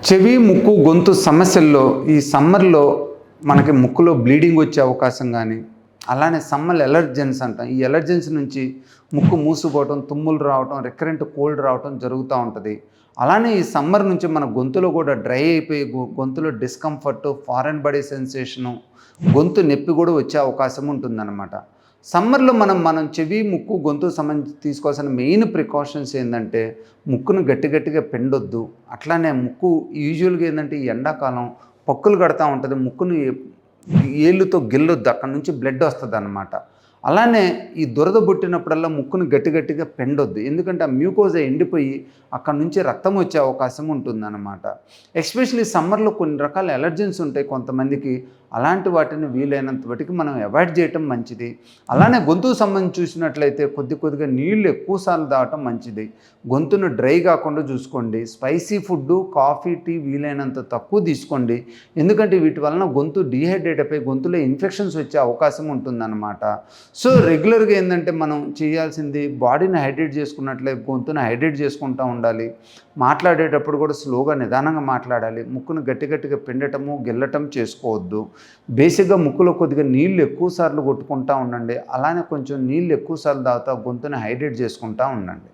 చెవి ముక్కు గొంతు సమస్యల్లో ఈ సమ్మర్లో మనకి ముక్కులో బ్లీడింగ్ వచ్చే అవకాశం కానీ అలానే సమ్మర్ ఎలర్జెన్స్ అంటాం. ఈ ఎలర్జెన్స్ నుంచి ముక్కు మూసుకోవటం తుమ్ములు రావటం రికరెంట్ కోల్డ్ రావటం జరుగుతూ ఉంటుంది. అలానే ఈ సమ్మర్ నుంచి మన గొంతులో కూడా డ్రై అయిపోయి గొ- గొంతులో డిస్కంఫర్ట్ ఫారెన్ బాడీ సెన్సేషను గొంతు నొప్పి కూడా వచ్చే అవకాశం ఉంటుందన్నమాట. సమ్మర్లో మనం మనం చెవి ముక్కు గొంతు సంబంధించి తీసుకోవాల్సిన మెయిన్ ప్రికాషన్స్ ఏంటంటే ముక్కును గట్టి గట్టిగా పెండొద్దు. అట్లానే ముక్కు యూజువల్గా ఏంటంటే ఈ ఎండాకాలం పక్కులు కడతా ఉంటుంది. ముక్కును ఏళ్ళుతో గిల్లొద్దు. అక్కడ నుంచి బ్లడ్ వస్తుంది అనమాట అలానే ఈ దురద పుట్టినప్పుడల్లా ముక్కును గట్టి గట్టిగా పెండొద్దు. ఎందుకంటే ఆ మ్యూకోజా ఎండిపోయి అక్కడ నుంచి రక్తం వచ్చే అవకాశం ఉంటుందన్నమాట. ఎస్పెషలీ సమ్మర్లో కొన్ని రకాల ఎలర్జెన్స్ ఉంటాయి కొంతమందికి. అలాంటి వాటిని వీలైనంత బట్టికి మనం అవాయిడ్ చేయటం మంచిది. అలానే గొంతుకు సంబంధించి చూసినట్లయితే కొద్ది కొద్దిగా నీళ్ళు ఎక్కువసార్లు దాటం మంచిది. గొంతును డ్రై కాకుండా చూసుకోండి. స్పైసీ ఫుడ్ కాఫీ టీ వీలైనంత తక్కువ తీసుకోండి. ఎందుకంటే వీటి వలన గొంతు డీహైడ్రేట్ అయిపోయి గొంతులో ఇన్ఫెక్షన్స్ వచ్చే అవకాశం ఉంటుందన్నమాట. సో రెగ్యులర్గా ఏంటంటే మనం చేయాల్సింది బాడీని హైడ్రేట్ చేసుకున్నట్లే గొంతుని హైడ్రేట్ చేసుకుంటూ ఉండాలి. మాట్లాడేటప్పుడు కూడా స్లోగా నిదానంగా మాట్లాడాలి. ముక్కును గట్టి గట్టిగా పిండటము గిల్లటం చేసుకోవద్దు. బేసిక్గా ముక్కులో కొద్దిగా నీళ్ళు ఎక్కువ సార్లు కొట్టుకుంటూ ఉండండి. అలానే కొంచెం నీళ్ళు ఎక్కువ సార్లు తాగుతా గొంతుని హైడ్రేట్ చేసుకుంటూ ఉండండి.